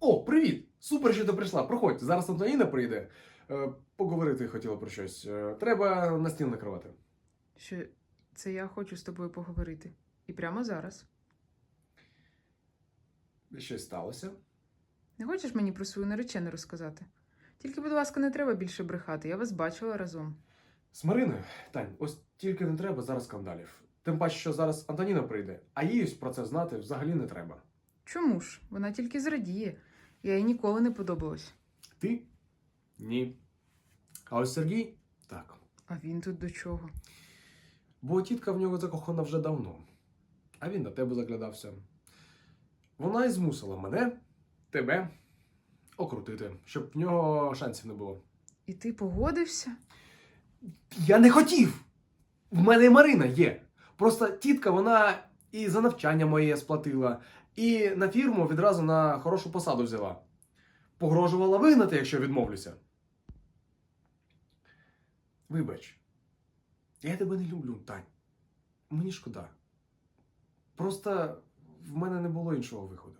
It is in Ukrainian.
О, привіт! Супер, що ти прийшла. Проходь, зараз Антоніна прийде. Е, поговорити хотіла про щось. Е, треба на стіл накривати. Що це я хочу з тобою поговорити. І прямо зараз. Щось сталося. Не хочеш мені про свою наречену розказати? Тільки, будь ласка, не треба більше брехати, я вас бачила разом. З Мариною, Тань, ось тільки не треба зараз скандалів. Тим паче, що зараз Антоніна прийде, а їй ось про це знати взагалі не треба. Чому ж? Вона тільки зрадіє. Я їй ніколи не подобалась. Ти? Ні. А ось Сергій? Так. А він тут до чого? Бо тітка в нього закохана вже давно, а він на тебе заглядався. Вона і змусила мене, тебе окрутити, щоб в нього шансів не було. І ти погодився? Я не хотів! В мене і Марина є. Просто тітка, вона і за навчання моє сплатила, і на фірму відразу на хорошу посаду взяла. Погрожувала вигнати, якщо відмовлюся. Вибач, я тебе не люблю, Тань. Мені шкода. Просто в мене не було іншого виходу.